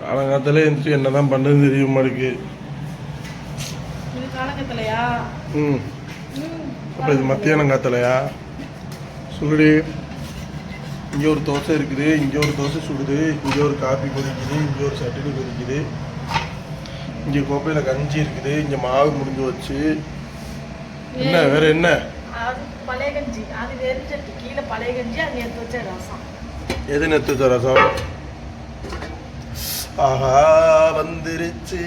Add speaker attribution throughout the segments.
Speaker 1: காலங்காத்தாலே எழுந்துச்சு என்ன தான் பண்ணுறது தெரிய மாட்டேங்குது ம். அப்போ இது மத்தியானம் காத்தலையா சொல்லுடி இங்கே ஒரு தோசை இருக்குது இங்கே ஒரு தோசை சுடுது இங்கே ஒரு காப்பி கொதிக்குது இங்கே ஒரு சட்னி கொதிக்குது. இங்கே கோப்பையில் கஞ்சி இருக்குது இங்கே மாவு முடிஞ்சு வச்சு என்ன வேற என்ன?
Speaker 2: பழைய கஞ்சி. அது கீழே பழைய கஞ்சி அது எடுத்து வச்ச ரசம்.
Speaker 1: எது வச்ச ரசம்? ஆஹா வந்துருச்சு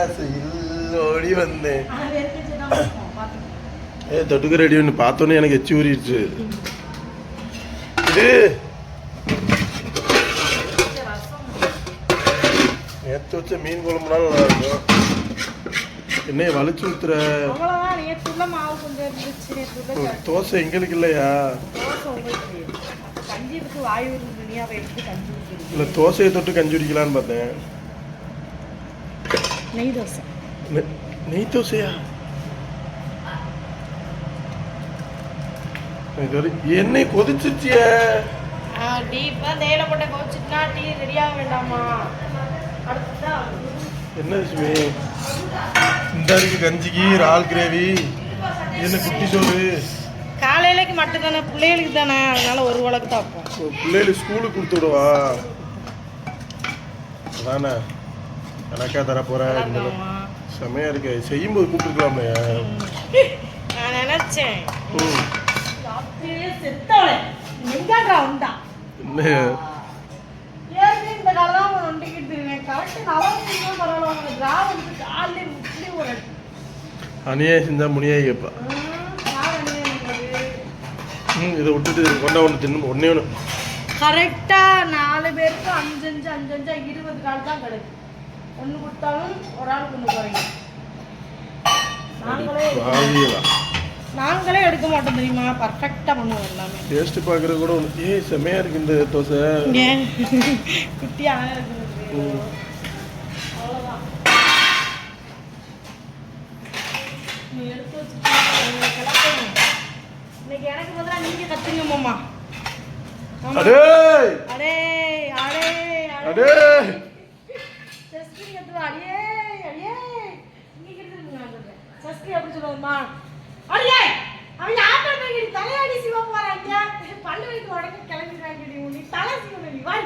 Speaker 1: ஆசையில் ஓடி வந்தேன். ஏ தொட்டுக்க ரெடி ஒன்று பார்த்தோன்னே எனக்கு எச்சி ஊறிடுச்சு. இது நேற்று வச்ச மீன் குழம்புனாலும் நல்லா இருக்கும். என்னைய வலிச்சு ஊத்துற? தோசை எங்களுக்கு இல்லையா.
Speaker 2: இருக்கு வாயு துணியாவை எடுத்து கஞ்சி
Speaker 1: இல்லை தோசையை தொட்டு கஞ்சி குடிக்கலான்னு பார்த்தேன்.
Speaker 2: நெய் தோசை.
Speaker 1: நெய் தோசையா? இது வரை எண்ணெய் கொதிச்சிச்சியே
Speaker 2: டீ இப்போ தேயிலை போட்ட கோச்சிட்டுனா டீ ரெடியாக வேண்டாமா?
Speaker 1: என்ன லட்சுமி? இந்த இருக்கு கஞ்சிக்கு இறால் கிரேவி என்ன குட்டி சோறு?
Speaker 2: காலையிலைக்கு மட்டும் தானே பிள்ளைகளுக்கு தானே? அதனால ஒரு வழக்கு தான் வைப்போம்
Speaker 1: பிள்ளைகளுக்கு ஸ்கூலுக்கு கொடுத்து விடுவா? அதானே? எனக்கா தர
Speaker 2: ஆமா.
Speaker 1: செமையா இருக்கு. செய்யும்போது கூப்பிட்டுருக்கலாமே
Speaker 2: நான் நினைச்சேன்.
Speaker 1: ம்.
Speaker 2: அப்படியே செத்தவளே. எங்கடா
Speaker 1: இதை விட்டுட்டு கொண்டா ஒன்று தின்னு ஒன்னே ஒன்று.
Speaker 2: கரெக்டாக நாலு பேருக்கு அஞ்சு அஞ்சு அஞ்சு அஞ்சா இருபது கால் தான் கிடைக்கும் ஒன்று கொடுத்தாலும் ஒரு ஆளுக்கு ஒன்று குறையும் நாங்களே நாங்களே எடுக்க மாட்டோம் தெரியுமா? பர்ஃபெக்டாக பண்ணுவோம் எல்லாமே.
Speaker 1: டேஸ்ட் பார்க்குறது கூட ஒன்று ஏய் செமையா இருக்கு இந்த தோசை.
Speaker 2: ஏன் குட்டி அழகாக இருக்குது. அவ்வளோதான் நீ எடுத்து கிளப்பணும் இன்னைக்கு எனக்கு பதிலாக நீங்கள் கற்றுங்க மாமா.
Speaker 1: அடே!
Speaker 2: அடே அடே
Speaker 1: அடே.
Speaker 2: சஸ்கி கத்துவா அடியே அடியே இங்க கிட்ட நான் சொல்றேன். சஸ்கி அப்படி சொல்லுவாமா அடியே! அவன் ஆட்டோ நீ தலையாடி சிவ போறாங்க பல்லு வைக்க உடனே கிளம்பிடுறாங்க நீ நீ தலை சிவ நீ வா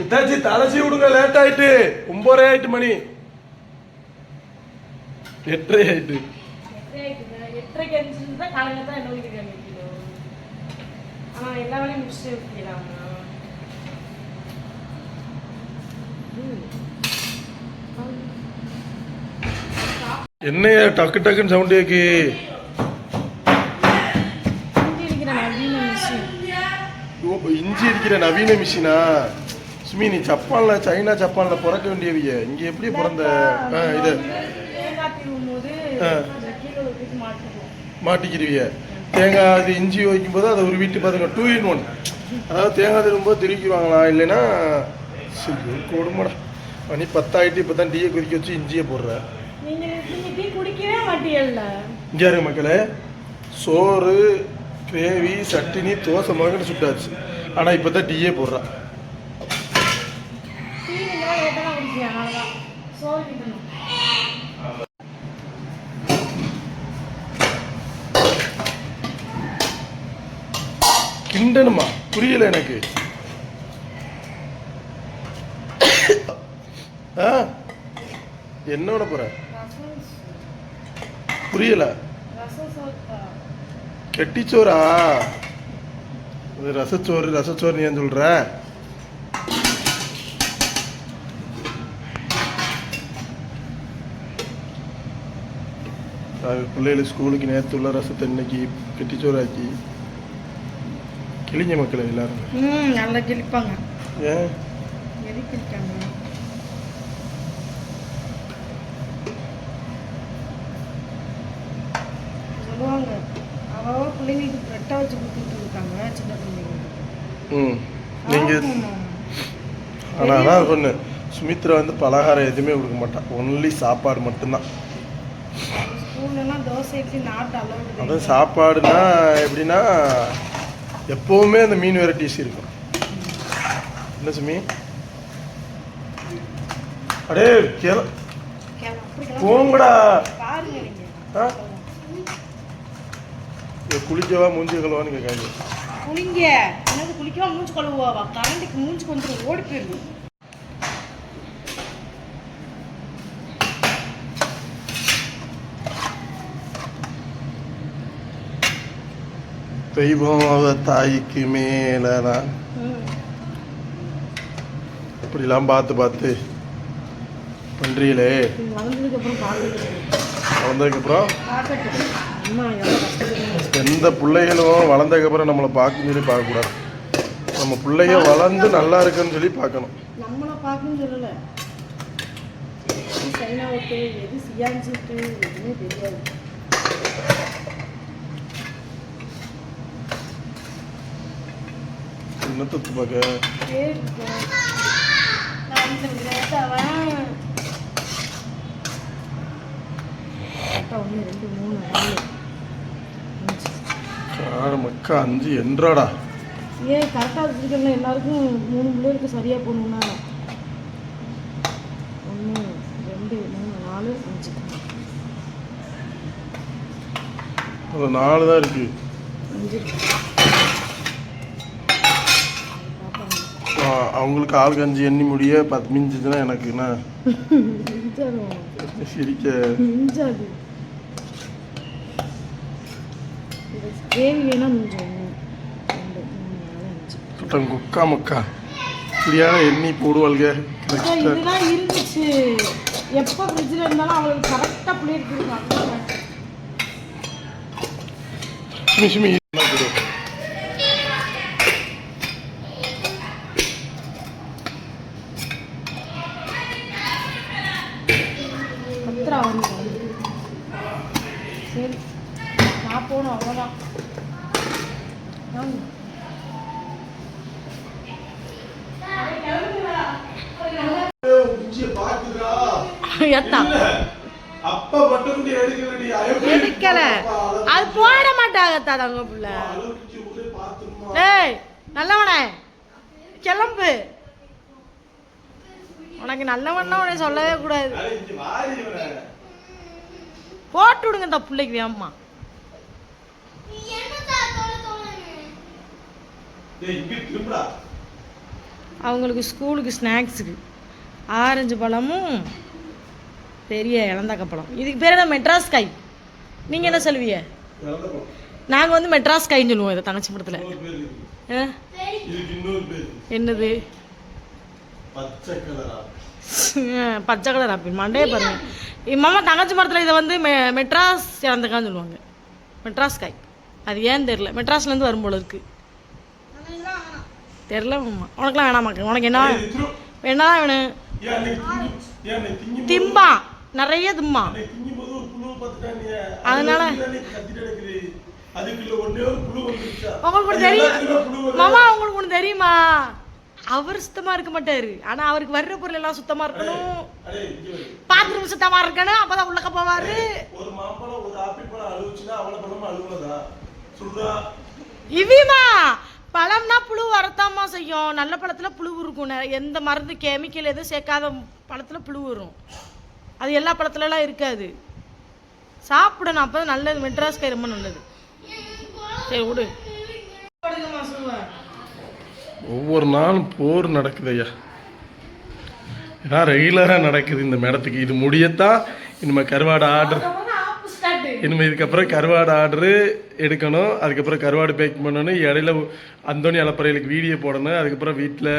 Speaker 1: இத்தாச்சி தலைச்சி விடுங்க லேட் ஆயிட்டு. ஒன்பதரை ஆயிட்டு மணி. எட்டரை ஆயிட்டு.
Speaker 2: எட்டரைக்கு அஞ்சு தான் காலையில் தான் என்ன வைக்கிறாங்க கிலோ ஆனா எல்லா வேலையும் முடிச்சுட்டு வைக்கிறாங்க
Speaker 1: என்னையா டக்கு டக்குன்னு சவுண்ட் கேக்கு இஞ்சி இருக்கிற நவீன மிஷினா சுமி நீ ஜப்பான்ல சைனா ஜப்பான்ல பிறக்க வேண்டியவிய இங்க எப்படி பிறந்த இது
Speaker 2: தேங்காய் திருவும் போது
Speaker 1: ஆ.
Speaker 2: இந்த கீழே ஒரு தூக்கி
Speaker 1: மாட்டிக்கிருவிய தேங்காய் அது இஞ்சி வைக்கும்போது அதை ஒரு வீட்டு பாருங்க டூ இன் ஒன் அதாவது தேங்காய் திரும்பும்போது திருக்கிடுவாங்களா இல்லைன்னா சரி, கொடுமடா மணி பத்தாயிட்டு இப்போ தான் டீயை கொதிக்க வச்சு இஞ்சியை போடுறேன் இங்கே இருங்க மக்களே. சோறு கிரேவி சட்டினி தோசை முதல்ல சுட்டாச்சு. ஆனால் இப்போ தான் டீயே போடுறான்
Speaker 2: சோறு
Speaker 1: கிண்டணுமா புரியல எனக்கு. ஆ? என்ன போற? புரியல. கெட்டிச்சோரா ரசச்சோறு ரசச்சோறு நீ ஏன் சொல்ற? அது பிள்ளைகள் ஸ்கூலுக்கு நேற்று உள்ள ரசத்தை இன்னைக்கு கெட்டிச்சோறு கிழிஞ்ச மக்கள் எல்லாரும்.
Speaker 2: ம் நல்லா கிழிப்பாங்க.
Speaker 1: ஏன்?
Speaker 2: எது கிழிக்காங்க சொல்லுவாங்க. அவ பிள்ளைங்களுக்கு ப்ரெட்டை வச்சு கொடுத்துட்டு இருக்காங்க சின்ன பிள்ளைங்களுக்கு.
Speaker 1: ம். நீங்கள். ஆனால் அதான் சொன்னேன். சுமித்ரா வந்து பலகாரம் எதுவுமே கொடுக்க மாட்டான் ஒன்லி சாப்பாடு மட்டும்தான்.
Speaker 2: ஸ்கூல்லலாம் தோசை இட்லி நாட்டு அளவு
Speaker 1: அதான் சாப்பாடுனா எப்படின்னா எப்போவுமே அந்த மீன் வெரைட்டிஸ் இருக்கும். என்ன சுமி? அடே கேள. போங்கடா. குளிக்கவா மூஞ்சி கழுவான்னு கேட்காங்க
Speaker 2: குளிங்க. என்னது குளிக்கவா மூஞ்சி கழுவாவா? கரண்ட்டுக்கு மூஞ்சி கொஞ்சம் ஓடி போயிடுது
Speaker 1: தெய்வம் தாய்க்கு மேலதான் இப்படிலாம் பார்த்து பார்த்து பண்றீங்களே வளர்ந்ததுக்கப்புறம் எந்த பிள்ளைகளும் வளர்ந்ததுக்கப்புறம் நம்மளை பார்க்கணும்னு சொல்லி பார்க்கக்கூடாது. நம்ம பிள்ளைங்க வளர்ந்து நல்லா இருக்குன்னு சொல்லி பார்க்கணும்.
Speaker 2: நம்மளை பார்க்கணும்னு சொல்லலை. எது சைனா விட்டு எது சியான்சி எதுவுமே தெரியாது
Speaker 1: என்னத்தை பார்க்க
Speaker 2: சரி நான் இந்த விளையாட்டவன் ஒன்று ரெண்டு மூணு நாலு அஞ்சு
Speaker 1: காடு மக்கா அஞ்சு என்றாடா.
Speaker 2: ஏன் கரெக்டாக வச்சுருக்கல எல்லாருக்கும் மூணு பிள்ளைகளுக்கு சரியாக போகணும்னா. ஒன்று ரெண்டு மூணு நாலு அஞ்சு.
Speaker 1: அது நாலு தான் இருக்கு.
Speaker 2: அஞ்சு பார்ப்பாங்க
Speaker 1: ஆ, அவங்களுக்கு ஆளுக்கு அஞ்சு எண்ணி முடிய பத்து மிஞ்சுச்சுன்னா எனக்கு என்ன? சிரிக்க. குக்கா மக்கா. இப்படியான எண்ணி போடுவாள்க.
Speaker 2: இதெல்லாம் இருந்துச்சு. எப்போ ஃப்ரிட்ஜில் இருந்தாலும் அவளுக்கு கரெக்டாக பிள்ளைக்கு கொடுக்கும்
Speaker 1: சுமி சுமி என்ன கொடு.
Speaker 2: கத்துறா வந்து சரி நான் போகணும் அவ்வளோதான் வாங்க. எத்தா
Speaker 1: அப்பா மட்டும் கூட எடுக்கலடி
Speaker 2: எடுக்கல. அது போட மாட்டாங்க தங்க பிள்ளை. டேய் நல்லவனே. கிளம்பு. உனக்கு நல்லவன்னா உன்னை சொல்லவே கூடாது. போட்டு விடுங்க இந்த பிள்ளைக்கு வேமா அவங்களுக்கு ஸ்கூலுக்கு ஸ்நாக்ஸுக்கு. ஆரஞ்சு பழமும் பெரிய இளந்தக்க பழம். இதுக்கு பேர் என்ன? மெட்ராஸ் காய் நீங்கள் என்ன சொல்லுவீங்க? நாங்கள் வந்து மெட்ராஸ் காய்ன்னு சொல்லுவோம் இதை தங்கச்சி படத்தில் ஆ? என்னது?
Speaker 1: பச்சை கலர்
Speaker 2: ஆப்பிள். மண்டையே பாருங்க. மாமா தங்கச்சி மரத்தில் இதை வந்து மெ மெட்ராஸ் இறந்தக்கான்னு சொல்லுவாங்க. மெட்ராஸ் காய் அது ஏன்னு தெரில மெட்ராஸ்லேருந்து வரும் போல இருக்கு. தெரில மாமா. உனக்குலாம் வேணாமாக்கு உனக்கு என்ன என்னதான் வேணும்?
Speaker 1: ஏன்
Speaker 2: திம்பா. நிறைய
Speaker 1: பார்த்துட்டாங்க.
Speaker 2: அதனால-? உங்களுக்கு தெரியும். மாமா உங்களுக்கு ஒன்று தெரியுமா? அவர் சுத்தமா இருக்க மாட்டாரு. ஆனா அவருக்கு வர்ற பொருள் எல்லாம் சுத்தமா இருக்கணும். பாத்ரூம் சுத்தமா இருக்கணும். அப்பதான் உள்ளக்க போவாரு. இவிமா பழம்னா புழு வரத்தாமா செய்யும். நல்ல பழத்துல புழு இருக்கும் எந்த மருந்து கெமிக்கல் எதுவும் சேர்க்காத பழத்துல புழு வரும். அது எல்லா பழத்துலலாம் இருக்காது. சாப்பிடணும் அப்போ நல்லது. மெட்ராஸ் காய் ரொம்ப நல்லது. சரி விடு.
Speaker 1: ஒவ்வொரு நாளும் போர் நடக்குது ஐயா. இதான் ரெகுலராக நடக்குது இந்த மேடத்துக்கு. இது முடியத்தான் இனிமேல் கருவாடு ஆர்டர். இனிமேல் இதுக்கப்புறம் கருவாடு ஆர்டரு எடுக்கணும். அதுக்கப்புறம் கருவாடு பேக் பண்ணணும். இடையில அந்தோணி அலப்பறைகளுக்கு வீடியோ போடணும். அதுக்கப்புறம் வீட்டில்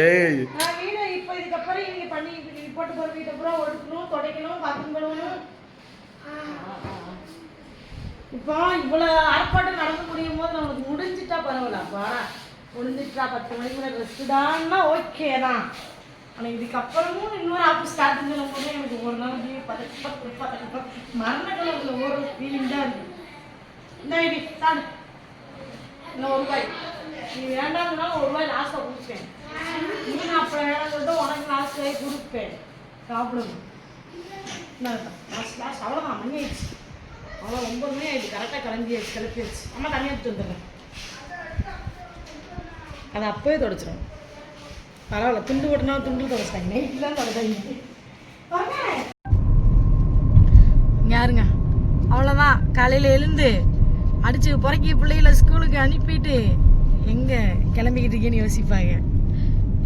Speaker 1: ஏய்
Speaker 2: நான் வீடு இப்போ இதுக்கப்புறம் இவங்க பண்ணி இப்படி போட்டு போகிற வீட்டை பூரா ஒடுக்கணும் துடைக்கணும் பாத்ரூம் கழுவணும் இப்போ இவ்வளோ ஆர்ப்பாட்டம் நடந்து முடியும் போது நம்மளுக்கு முடிஞ்சிட்டா பரவாயில்லப்பா முடிஞ்சிட்டா பத்து மணிக்கு மேலே ரெஸ்ட்டுடான்னா ஓகே தான். ஆனால் இதுக்கப்புறமும் இன்னொரு ஆஃபீஸ் ஸ்டார்ட் பண்ணும் போது எனக்கு ஒரு நாள் லீவ் பதட்டப்பா பத்து தட்டப்பா பத்து மரண கலரில் ஒரு ஃபீலிங் தான் இருக்குது இந்த ஐடி சாடு இன்னும் ஒரு ரூபாய் நீ வேண்டாம்னாலும் ஒரு ரூபாய் லாஸ்ட்டாக கொடுப்பேன். நீ நான் அப்போ வேணாம் உனக்கு லாஸ்ட் கொடுப்பேன். சாப்பிடுங்க. லாஸ்ட் லாஸ்ட் அவ்வளோதான் மணி ஆயிடுச்சு. அவ்வளோ ஒன்பது மணி ஆயிடுச்சு. கரெக்டாக கிளம்பியாச்சு கிளப்பியாச்சு அம்மா தண்ணி எடுத்து வந்துடுறேன். அதை அப்போவே தொடச்சிடும் பரவாயில்ல துண்டு ஓட்டுனா துண்டு தொடச்சிட்டாங்க. நைட்லாம் தொடச்சாங்க யாருங்க? அவ்வளோதான் காலையில் எழுந்து அடிச்சு புறக்கி பிள்ளைகளை ஸ்கூலுக்கு அனுப்பிட்டு எங்கே கிளம்பிக்கிட்டு இருக்கேன்னு யோசிப்பாங்க.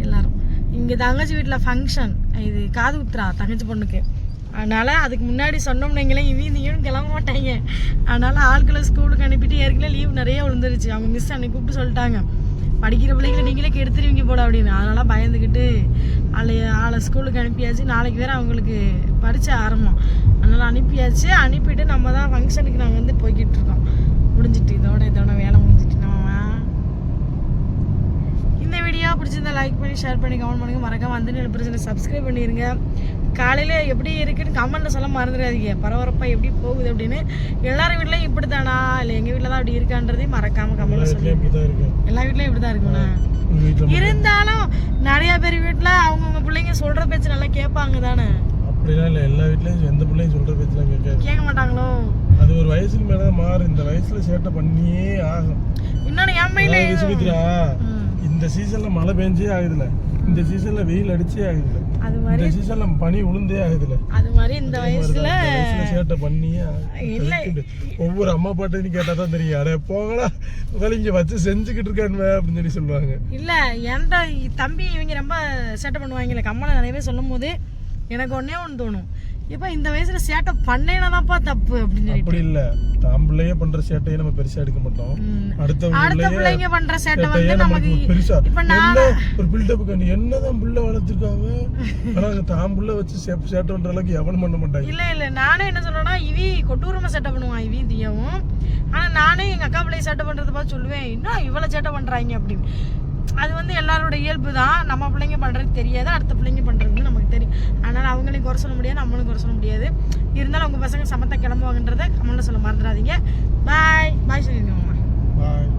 Speaker 2: எல்லாரும். இங்கே தங்கச்சி வீட்டில் ஃபங்க்ஷன் இது காது குத்துறா தங்கச்சி பொண்ணுக்கு. அதனால் அதுக்கு முன்னாடி சொன்னோம்னீங்களே இவன் நீங்களும் கிளம்ப மாட்டாங்க. அதனால் ஆட்களை ஸ்கூலுக்கு அனுப்பிட்டு ஏற்கனவே லீவ் நிறைய விழுந்துருச்சு. அவங்க மிஸ் அன்னைக்கு கூப்பிட்டு சொல்லிட்டாங்க. படிக்கிற பிள்ளைங்களை நீங்களே கெடுத்துருவீங்க போல அப்படின்னு. அதனால் பயந்துக்கிட்டு ஆளை ஆளை ஸ்கூலுக்கு அனுப்பியாச்சு. நாளைக்கு வேறு அவங்களுக்கு பரீட்சை ஆரம்பம். அதனால் அனுப்பியாச்சு. அனுப்பிட்டு நம்ம தான் ஃபங்க்ஷனுக்கு நாங்கள் வந்து போய்கிட்டு இருக்கோம். முடிஞ்சிட்டு இதோட இதோட வேலை முடிஞ்சிட்டு நம்ம இந்த வீடியோ பிடிச்சிருந்தா லைக் பண்ணி ஷேர் பண்ணி கமெண்ட் பண்ணுங்கள் மறக்காம வந்து பிரச்சனை சப்ஸ்கிரைப் பண்ணிடுங்க காலையில் எப்படி இருக்குன்னு கமெண்ட்ல சொல்ல மறந்துடாதீங்க. பரபரப்பாக எப்படி போகுது அப்படின்னு. எல்லாரும் வீட்லையும் இப்படி தானா இல்லை எங்கள் வீட்டில் தான் அப்படி இருக்கான்றதையும் மறக்காம கமெண்ட்ல சொல்லி எல்லா வீட்லையும் இப்படி தான் இருக்கும்ண்ணா இருந்தாலும் நிறைய பேர் வீட்டில் அவங்கவுங்க பிள்ளைங்க சொல்கிற பேச்சு நல்லா கேட்பாங்க தானே?
Speaker 1: அப்படிலாம் இல்லை. எல்லா வீட்லயும் எந்த பிள்ளையும் சொல்ற பேச்செல்லாம் கேட்காது.
Speaker 2: கேட்க மாட்டாங்களோ?
Speaker 1: அது ஒரு வயசுக்கு மேல மாறும். இந்த வயசுல சேட்டை பண்ணியே ஆகும்
Speaker 2: இன்னொன்று என் மைண்டில்
Speaker 1: இந்த சீசன்ல மழை பெஞ்சே ஆகுதுல. இந்த சீசன்ல வெயில் அடிச்சே ஆகுதுல.
Speaker 2: அது மாதிரி
Speaker 1: இந்த சீசன்ல பனி உளுந்தே ஆகுதுல.
Speaker 2: அது மாதிரி இந்த வயசுல
Speaker 1: சேட்டை பண்ணியே.
Speaker 2: இல்லை.
Speaker 1: ஒவ்வொரு அம்மா பாட்டையும் கேட்டா தான் தெரியும். அட போங்கடா இங்க வச்சு செஞ்சுக்கிட்டு இருக்கானுவே அப்படின்னு சொல்லி சொல்லுவாங்க.
Speaker 2: இல்லை என்கிட்ட தம்பி இவங்க ரொம்ப சேட்டை பண்ணுவாங்கல்ல கம்மலை நிறைய பேர் சொல்லும் போது எனக்கு ஒன்றே ஒன்று தோணும். இப்போ இந்த வயசுல சேட்டை பண்ணேனாதான்ப்பா தப்பு அப்படின்னு
Speaker 1: அப்படி இல்ல. தான் பிள்ளையே பண்ற சேட்டையை நம்ம பெருசா எடுக்க மாட்டோம். அடுத்த
Speaker 2: அடுத்த பிள்ளைங்க பண்ற சேட்டை வந்து நமக்கு
Speaker 1: பெருசா
Speaker 2: இப்ப நான்
Speaker 1: ஒரு பில்டப் கண்டி என்னதான் புள்ள வளர்த்துருக்காங்க ஆனா தான் புள்ள வச்சு சேட்டை பண்ற அளவுக்கு எவனும் பண்ண மாட்டாங்க.
Speaker 2: இல்ல இல்ல. நானே என்ன சொல்றேன்னா இவி கொட்டூரமா சேட்டை பண்ணுவான் இவி தியாவும். ஆனா நானே எங்க அக்கா பிள்ளைய சேட்டை பண்றத பார்த்து சொல்லுவேன் இன்னும் இவ்வளவு சேட்டை பண்றாங்க? அப்படின்னு. அது வந்து எல்லாரோட இயல்பு தான் நம்ம பிள்ளைங்க பண்ணுறது தெரியாது. அடுத்த பிள்ளைங்க பண்ணுறதுன்னு நமக்கு தெரியும். அதனால் அவங்களையும் குறை சொல்ல முடியாது நம்மளும் குறை சொல்ல முடியாது. இருந்தாலும் உங்கள் பசங்க சமத்தை கிளம்புவாங்கன்றதை கமெண்ட்டில் சொல்ல மறந்துடாதீங்க. பாய் பாய் சொல்லிருங்க
Speaker 1: பாய்